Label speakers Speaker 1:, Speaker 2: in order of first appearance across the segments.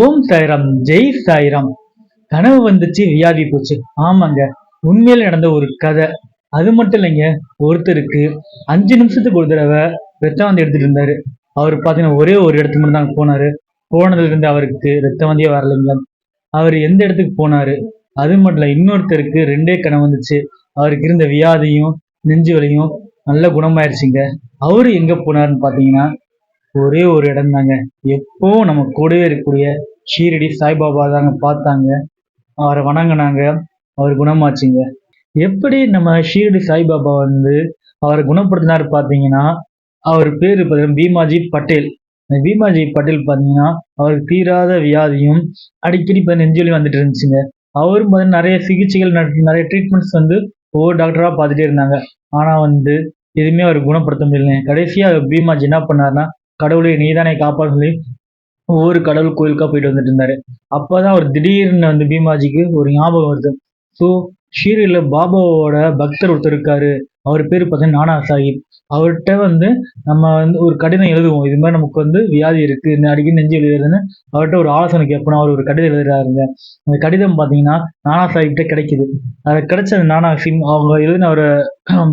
Speaker 1: ஓம் சாய்ராம் ஜெய் சாய்ராம். கனவு வந்துச்சு வியாதி போச்சு. ஆமாங்க உண்மையில நடந்த ஒரு கதை. அது மட்டும் இல்லைங்க ஒருத்தருக்கு அஞ்சு நிமிஷத்துக்கு ஒரு தடவை ரத்தம் வந்து எடுத்துட்டு இருந்தாரு. அவர் பார்த்தீங்கன்னா ஒரே ஒரு இடத்துக்கு மட்டும் தான் போனாரு. போனதுலேருந்து அவருக்கு ரத்தம் வந்தே வரலைங்க. அவர் எந்த இடத்துக்கு போனாரு? அது மட்டும் இல்லை இன்னொருத்தருக்கு ரெண்டே கனவு வந்துச்சு. அவருக்கு இருந்த வியாதியும் நெஞ்சு வலியும் நல்ல குணமாயிருச்சுங்க. அவரு எங்க போனாருன்னு பார்த்தீங்கன்னா ஒரே ஒரு இடம் தாங்க. எப்போ நம்ம கூடவே இருக்கக்கூடிய ஷீரடி சாய்பாபா தாங்க பார்த்தாங்க. அவரை வணங்கினாங்க. அவர் குணமாச்சுங்க. எப்படி நம்ம ஷீரடி சாய்பாபா வந்து அவரை குணப்படுத்தினார் பார்த்தீங்கன்னா அவர் பேர் பார்த்தீங்கன்னா பீமாஜி பட்டேல். இந்த பீமாஜி பட்டேல் பார்த்தீங்கன்னா அவருக்கு தீராத வியாதியும் அடிக்கடி இப்போ நெஞ்சொலி வந்துட்டு இருந்துச்சுங்க. அவரும் பார்த்தீங்கன்னா நிறைய சிகிச்சைகள் நட- நிறைய ட்ரீட்மெண்ட்ஸ் வந்து ஒவ்வொரு டாக்டராக பார்த்துட்டே இருந்தாங்க. ஆனால் வந்து எதுவுமே அவர் குணப்படுத்த முடியல கடைசியாக பீமாஜி என்ன பண்ணாருன்னா கடவுளே நீதானே காப்பான்னு சொல்லி ஒவ்வொரு கடவுள் கோயிலுக்காக போயிட்டு வந்துட்டு இருந்தாரு. அப்பதான் அவர் திடீர்னு வந்து பீமாஜிக்கு ஒரு ஞாபகம் வருது. ஸோ ஷீரில் பாபாவோட பக்தர் ஒருத்தர் இருக்காரு. அவர் பேர் பார்த்தீங்கன்னா நானா சாஹிப். அவர்கிட்ட வந்து நம்ம வந்து ஒரு கடிதம் எழுதுவோம். இது மாதிரி நமக்கு வந்து வியாதி இருக்குது இந்த அடிக்கடி நெஞ்சு எழுதுறதுன்னு அவர்கிட்ட ஒரு ஆலோசனை கேட்போம். அவர் ஒரு கடிதம் எழுதுறாருங்க. அந்த கடிதம் பார்த்தீங்கன்னா நானா சாஹிப்கிட்ட கிடைக்குது. அது கிடைச்ச அந்த நானா சிங் அவங்க எழுதின ஒரு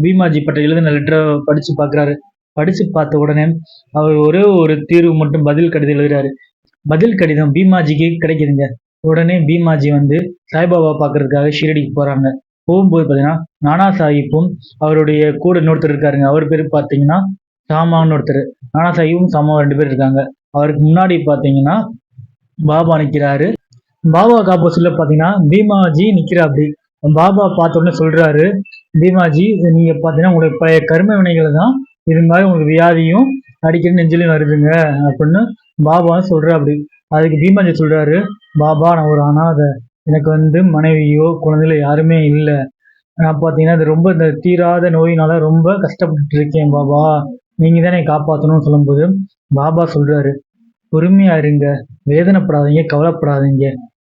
Speaker 1: பீமாஜி பட்ட எழுதின லெட்டரை படித்து பார்க்குறாரு. படித்து பார்த்த உடனே அவர் ஒரே ஒரு தீர்வு மட்டும் பதில் கடிதம் எழுதுறாரு. பதில் கடிதம் பீமாஜிக்கு கிடைக்குதுங்க. உடனே பீமாஜி வந்து சாய்பாபா பார்க்கறதுக்காக ஷிரடிக்கு போகிறாங்க போகும்போது பார்த்தீங்கன்னா நானா சாஹிப்பும் அவருடைய கூட இன்னொருத்தர் இருக்காருங்க. அவர் பேர் பார்த்தீங்கன்னா சாமான்னு ஒருத்தர். நானா சாஹிப்பும் சாமாவும் ரெண்டு பேர் இருக்காங்க. அவருக்கு முன்னாடி பார்த்தீங்கன்னா பாபா நிற்கிறாரு பாபா ஆப்போசிட்ல பார்த்தீங்கன்னா பீமாஜி நிற்கிறாப்படி பாபா பார்த்த உடனே சொல்கிறாரு பீமாஜி நீங்கள் பார்த்தீங்கன்னா உங்களுடைய பழைய கர்ம வினைகளை தான் இது மாதிரி உங்களுக்கு வியாதியும் அடிக்கடி நெஞ்சிலையும் வருதுங்க அப்படின்னு பாபா சொல்கிற அப்படி அதுக்கு பீமாஜி சொல்கிறாரு பாபா நான் ஒரு அனாதை. எனக்கு வந்து மனைவியோ குழந்தைகளோ யாருமே இல்லை. நான் பார்த்தீங்கன்னா அது ரொம்ப இந்த தீராத நோயினால ரொம்ப கஷ்டப்பட்டு இருக்கேன் பாபா. நீங்கள் தானே காப்பாற்றணும்னு சொல்லும்போது பாபா சொல்கிறாரு பொறுமையாக இருங்க. வேதனைப்படாதீங்க கவலைப்படாதீங்க.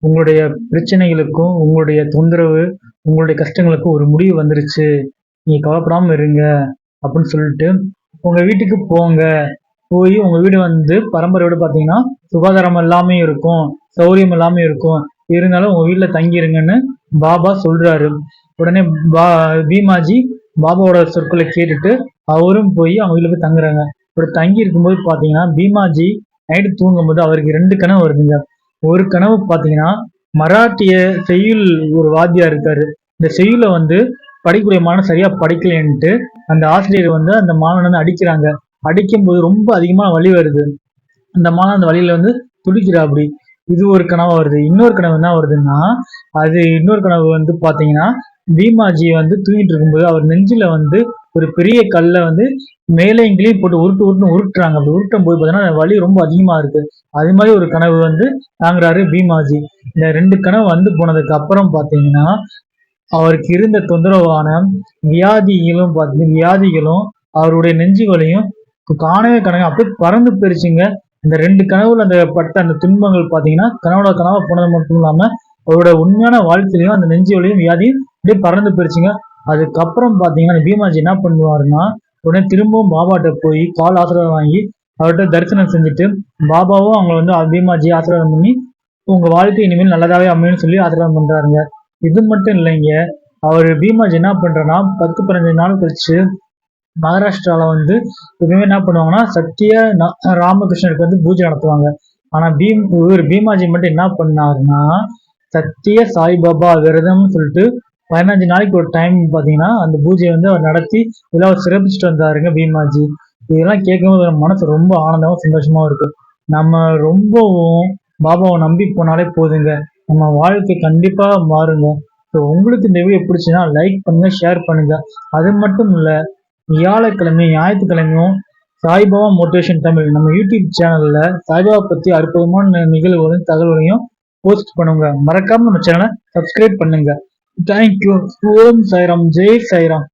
Speaker 1: உங்களுடைய பிரச்சனைகளுக்கும் உங்களுடைய தொந்தரவு உங்களுடைய கஷ்டங்களுக்கும் ஒரு முடிவு வந்துருச்சு. நீங்கள் கவலைப்படாமல் இருங்க. அப்படின்னு சொல்லிட்டு உங்க வீட்டுக்கு போங்க. போய் உங்க வீடு வந்து பரம்பரை வீடு பார்த்தீங்கன்னா சுகாதாரம் எல்லாமே இருக்கும் சௌரியம் எல்லாமே இருக்கும். இருந்தாலும் உங்க வீட்டுல தங்கிருங்கன்னு பாபா சொல்றாரு. உடனே பா பீமாஜி பாபாவோட சொற்களை கேட்டுட்டு அவரும் போய் அவங்க வீட்டுல போய் தங்குறாங்க. இப்படி தங்கி இருக்கும்போது பாத்தீங்கன்னா பீமாஜி நைட்டு தூங்கும்போது அவருக்கு ரெண்டு கனவு வருதுங்க. ஒரு கனவு பாத்தீங்கன்னா மராட்டிய செய்யுள் ஒரு வாத்தியார் இருக்காரு. இந்த செய்யுளை வந்து படிக்கக்கூடிய மாணவன் சரியா படிக்கலன்ட்டு அந்த ஆசிரியர் வந்து அந்த மாணவனை வந்து அடிக்கிறாங்க. அடிக்கும்போது ரொம்ப அதிகமா வலி வருது. அந்த மாணவன் அந்த வழியில வந்து துடிக்கிறா அப்படி இது ஒரு கனவு வருது. இன்னொரு கனவு என்ன வருதுன்னா அது இன்னொரு கனவு வந்து பாத்தீங்கன்னா பீமாஜி வந்து தூங்கிட்டு இருக்கும்போது அவர் நெஞ்சில வந்து ஒரு பெரிய கல்லை வந்து மேலேங்களையும் போட்டு உருட்டு உருட்டு உருட்டுறாங்க. அப்படி உருட்டும் போது பார்த்தீங்கன்னா அந்த வலி ரொம்ப அதிகமா இருக்கு. அது மாதிரி ஒரு கனவு வந்து தாங்குறாரு பீமாஜி. இந்த ரெண்டு கனவு வந்து போனதுக்கு அப்புறம் பாத்தீங்கன்னா அவருக்கு இருந்த தொந்தரவான வியாதிகளும் வியாதிகளும் அவருடைய நெஞ்சு வலியும் காணவே கணவன் அப்படியே பறந்து போயிருச்சுங்க. இந்த ரெண்டு கனவுல அந்த பட்ட அந்த துன்பங்கள் பார்த்தீங்கன்னா கனவுல கனவா போனது மட்டும் இல்லாம அவரோட உண்மையான வாழ்க்கையிலையும் அந்த நெஞ்சு வலியும் வியாதியும் அப்படியே பறந்து போயிருச்சுங்க. அதுக்கப்புறம் பார்த்தீங்கன்னா பீமாஜி என்ன பண்ணுவாருன்னா உடனே திரும்பவும் பாபாட்ட போய் கால் ஆசீர்வாதம் வாங்கி அவர்கிட்ட தரிசனம் செஞ்சுட்டு பாபாவும் அவங்களை வந்து பீமாஜி ஆசீர்வாதம் பண்ணி உங்க வாழ்க்கை இனிமேல் நல்லதாவே அமையும்னு சொல்லி ஆசீர்வாதம் பண்றாருங்க. இது மட்டும் இல்லைங்க. அவர் பீமாஜி என்ன பண்றனா பத்து பதினஞ்சு நாள் கழிச்சு மகாராஷ்டிராவில் வந்து எப்பவுமே என்ன பண்ணுவாங்கன்னா சத்திய ராமகிருஷ்ணருக்கு வந்து பூஜை நடத்துவாங்க. ஆனால் பீம் இவர் பீமாஜி மட்டும் என்ன பண்ணாருன்னா சத்திய சாய்பாபா விரதம்னு சொல்லிட்டு பதினஞ்சு நாளைக்கு ஒரு டைம் பார்த்தீங்கன்னா அந்த பூஜையை வந்து அவர் நடத்தி இதெல்லாம் அவர் சிறப்பிச்சுட்டு வந்தாருங்க பீமாஜி. இதெல்லாம் கேட்கும்போது மனசு ரொம்ப ஆனந்தமாக சந்தோஷமாகவும் இருக்கு. நம்ம ரொம்பவும் பாபாவை நம்பி போனாலே போதுங்க. நம்ம வாழ்க்கை கண்டிப்பாக மாறுங்க. ஸோ உங்களுக்கு இந்த வீடியோ பிடிச்சுன்னா லைக் பண்ணுங்க ஷேர் பண்ணுங்க. அது மட்டும் இல்லை வியாழக்கிழமை ஞாயிற்றுக்கிழமையும் சாய்பாபா மோட்டிவேஷன் தமிழ் நம்ம யூடியூப் சேனலில் சாய்பாபா பற்றி அற்புதமான நிகழ்வுகளையும் தகவல்களையும் போஸ்ட் பண்ணுங்க. மறக்காம நம்ம சேனலை சப்ஸ்கிரைப் பண்ணுங்க. Thank you Om Sairam. Jai Sairam.